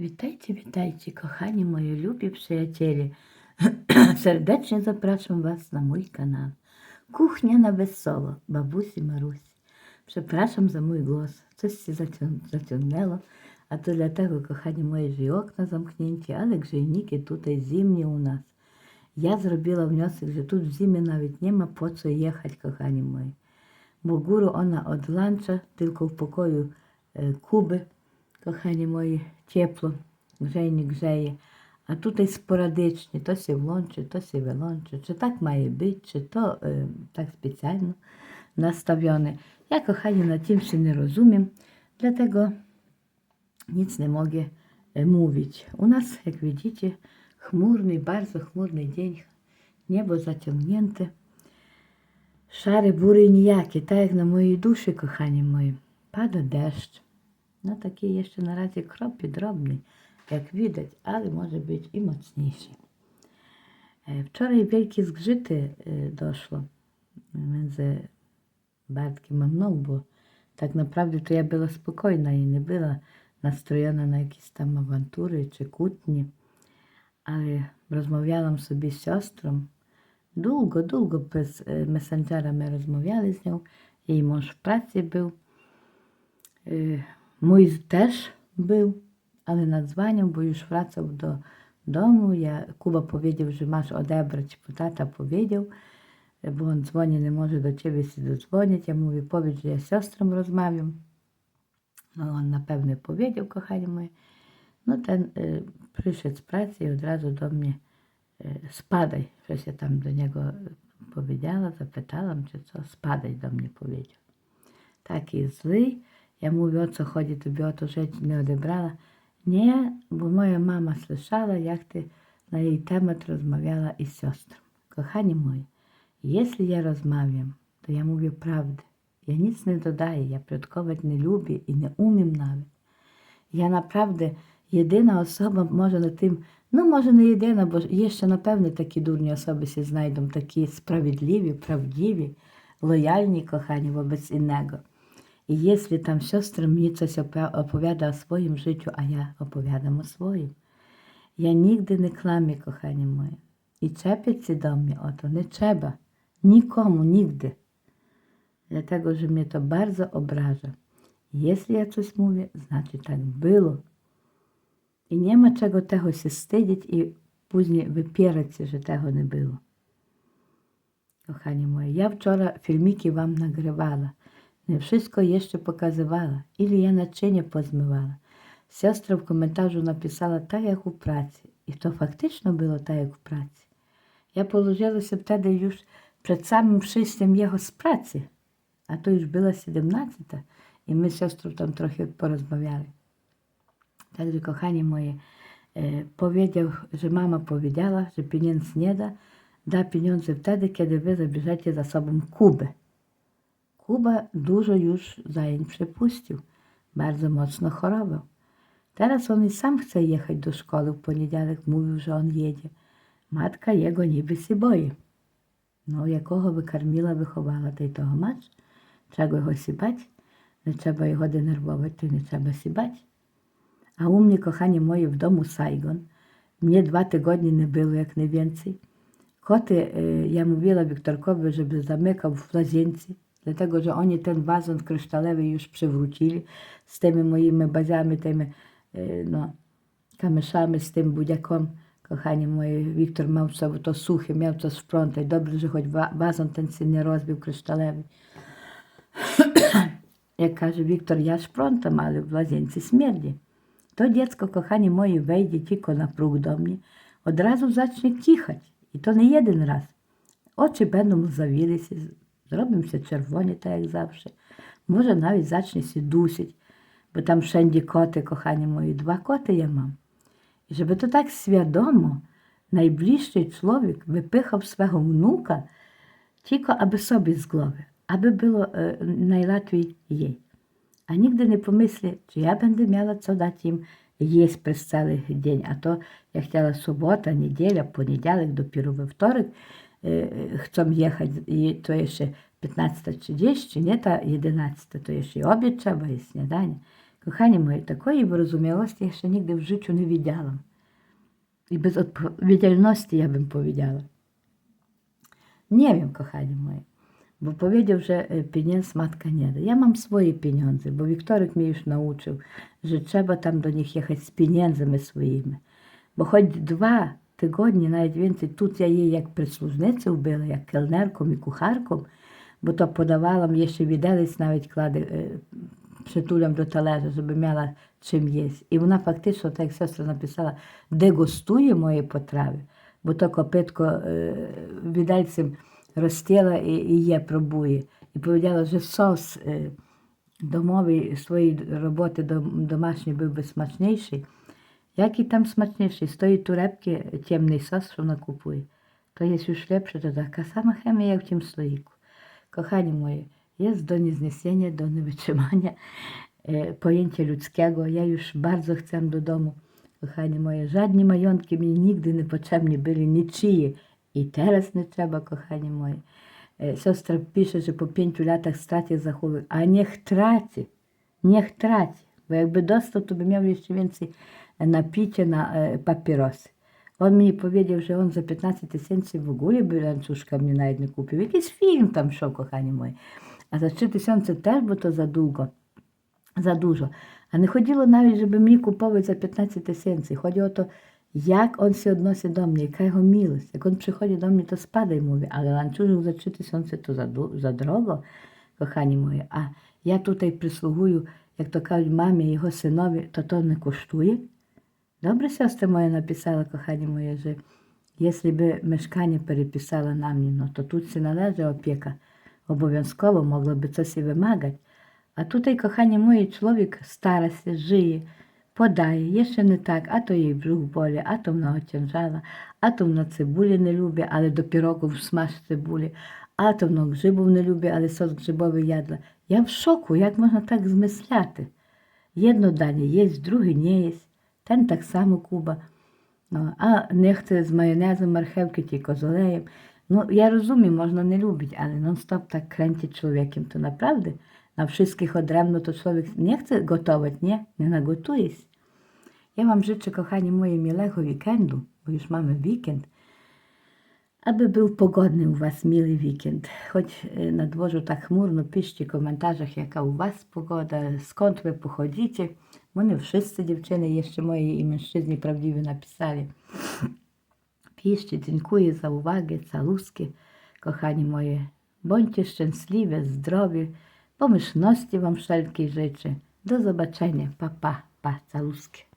Witajcie, witajcie, kochani moi lubi przyjaciele. Serdecznie zapraszam Was na mój kanał. Kuchnia na wesoło, babusi Marusi. Przepraszam za mój głos, coś się zaciągnęło, a to dlatego, kochani moi, że i okna zamknięci, ale grzejniki tutaj zimні у нас. Я зробила внесок, що тут в зимі навіть нема по co їхати, кохані мої. Бо гуру вона од ланча, тільки в покою е, Куби, кохані мої, тепло, грейник греє. А тут і спорадичні, то сі влонче, то сі вилонче. Чи так має бути, чи то е, так спеціально nastawione. Ja, kochani, na tym się nie rozumiem, dlatego nic nie mogę e, mówić. U nas, jak widzicie, chmurny, bardzo chmurny dzień, niebo zaciągnięte, szary, bury nijakie, tak jak na mojej duszy, kochani moi. Pada deszcz, no taki jeszcze na razie kropie, drobny, jak widać, ale może być i mocniejszy. E, Wczoraj wielkie zgrzyty e, doszło między Bartkiem a mną, bo tak naprawdę to ja była spokojna i nie była nastrojona na jakieś tam awantury czy kłótnie, ale rozmawiałam sobie z siostrą. Długo, długo bez e, messengera my rozmawiali z nią. Jej mąż w pracy był. Mój też był, ale nadzwaniał, bo już wracał do domu. Ja, Kuba powiedział, że masz odebrać, bo tata powiedział, bo on dzwoni, nie może do ciebie się dodzwonić. Ja mówię, powiedz, że ja z siostrą rozmawiam. No on na pewno powiedział, kochani moje. No ten y, przyszedł z pracy i od razu do mnie y, spadaj. Przecież ja tam do niego powiedziała, zapytałam, czy co, spadaj do mnie powiedział. Taki zły. Odebrała. Nie, bo moja mama słyszała, jak ty na jej temat rozmawiała i z siostrą. Kochani moi, jeśli ja rozmawiam, to ja mówię prawdę. Ja nic nie dodaję, ja plotkować nie lubię i nie umiem nawet. Ja naprawdę jedyna osoba może na tym, no może nie jedyna, bo jeszcze na pewno такі дурні znajdą, такі справедливі, правдиві, лояльні, innego. Tam siostra mi coś opia- opowiada o swoim życiu, a ja opowiadam o swoim, ja nigdy nie kłamię, kochani mої. І do mnie o to nie trzeba. Nikomu, nigdy. Dlatego, że mnie to bardzo obraża. Jeśli ja coś mówię, znaczy tak było. I nie ma czego tego się wstydzić i później wypierać się, że tego nie było. Kochani moje, ja wczoraj filmiki wam nagrywała. Nie wszystko jeszcze pokazywała. Ile ja naczynie pozmywała. Siostra w komentarzu napisała tak jak u pracy. I to było tak jak w pracy. Ja położyła się wtedy już przed samym przyjściem jego z pracy. A to już była 17. I my z siostrą tam trochę porozmawiali. Także, kochani moje, e, powiedział, że mama powiedziała, że pieniędzy nie da, da pieniądze wtedy, kiedy wy zabierzecie za sobą Kubę. Już zajęć przepuścił, bardzo mocno chorował. Teraz i sam chce jechać do szkoły w poniedziałek, mówił, że on jedzie. Matka jego niby się boi. No, якого викарміла, виховала, та й того мач. Czego його сібать? Не треба його денервувати, то не треба. A u mnie, kochani moje, w domu Saigon, mnie dwa tygodnie nie było, jak nie więcej. Koty, y, ja mówiła Wiktorkowi, żeby zamykał w łazience, dlatego że oni ten wazon kryształowy już przywrócili z tymi moimi bazami, tymi e, no, kamyszami, z tym budziakom. Kochani moi, Wiktor miał co, to suchy, miał co sprzątać. Dobrze, że choć wazon ten się nie rozbił kryształowy. Jak każe Wiktor, ja sprzątam, ale w łazience śmierdzi. To dziecko, kochani moi, wejdzie tylko na próg do mnie, od razu zacznie kichać. I to nie jeden raz. Oczy będą zawili się, zrobią się czerwone, tak jak zawsze. Może nawet zacznie się dusić, bo tam wszędzie koty, kochani moi, dwa koty ja mam. I żeby to tak świadomo, najbliższy człowiek wypychał swego wnuka, tylko aby sobie z głowy, aby było e, najłatwiej jej. A nigdy nie pomyśli, czy ja będę miała co dać im jeść przez cały dzień. A to ja chciała sobota, niedziela, poniedziałek, e, e, chcą jechać i to jeszcze 15.30, nie ta 11, to jeszcze i obiad trzeba i śniadanie. Кохані мої, такої вирозумілості я ще ніде в житті не віддяла. І без відповідальності я б powiedziała. Nie wiem, kochani moi, bo powiedział, że e, pieniędzy matka nie da. Ja mam swoje pieniądze, bo Wiktorek mnie już nauczył, że trzeba tam do nich jechać z pieniędzmi swoimi. Bo choć dwa tygodnie, nawet więcej, тут я їй як прислужницею була, як келнерком і кухарком, бо то подавала мені ще віделець навіть кладе е, притулям до талежа, щоб мала чим їсти. І вона фактично, так як сестра написала, дегустує мої потрави, бо то копитко е, відельцем розтіла і, і є, пробує. І powiedziała, що сос е, домовий своєї роботи дом- домашньої був би смачніший. Jaki tam smaczniejszy, stoi torebki ciemnej sos, co ona kupuje. To jest już lepsze, to taka sama chemia jak w tym słoiku. Kochani moi, jest do niezniesienia, do niewytrzymania e, pojęcie ludzkiego. Ja już bardzo chcę do domu. Kochani moje, żadne majątki mi nigdy nie niepotrzebni byli, niczyje. I teraz nie trzeba, kochani moi. E, siostra pisze, że po pięciu latach straci zachowy. a niech traci, niech traci. Bo jakby dostał, to by miał jeszcze więcej na picie, na e, papierosy. On mi powiedział, że on za 15 tysięcy w ogóle by łańcuszka mnie nawet nie kupił. Jakiś film tam szło, kochani moi. A za 3 tysiące też, bo to za długo, za dużo. A nie chodziło nawet, żeby mi kupować za 15 tysięcy. Chodzi o to, jak on się odnosi do mnie, jaka jego miłość. Jak on przychodzi do mnie, to spada i mówi, ale łańcuszek za 3 tysiące to za, du- za drogo, kochani moi. A ja tutaj przysługuję, jak to кажуть, i jego synowi, to to nie kosztuje. Добре, сестра моя написала, кохані моє, що якщо би мешкання переписала на mnie, no to тут się należy opieka. Obowiązkowo mogło by coś i wymagać. A tutaj, kochani moi, człowiek stara się, żyje, podaje, jeszcze nie tak, a to jej brzuch boli, a to mnogo ciężala, a to na cebuli nie lubię, ale do pierogów smaż cebuli, a to no grzybów nie lubię, ale sos grzybowy jadła. Ja w szoku, jak można tak zmyślати. Jedno danie jest, drugie nie jest. Ten tak samo Куба. Ну, а не chce з майонезом, мархевки тільки з. Ну, я розумію, можна не любить, але non-stop так człowiekiem, to naprawdę na wszystkich odrębno to człowiek nie chce gotować, nie? Nie nagotuje się. Ja Wam życzę, kochani moje, miłego weekendu, bo już mamy weekend, aby był pogodny u Was miły weekend. Choć y, na dworzu tak chmurno, piszcie w komentarzach, jaka u Was pogoda, skąd Wy pochodzicie. One wszyscy dziewczyny, jeszcze moje i mężczyźni prawdziwie napisali. Piszcie, dziękuję za uwagę, caluskie, kochani moje. Bądźcie szczęśliwe, zdrowie, pomyślności Wam wszelkie rzeczy. Do zobaczenia, papa, pa, pa, caluskie.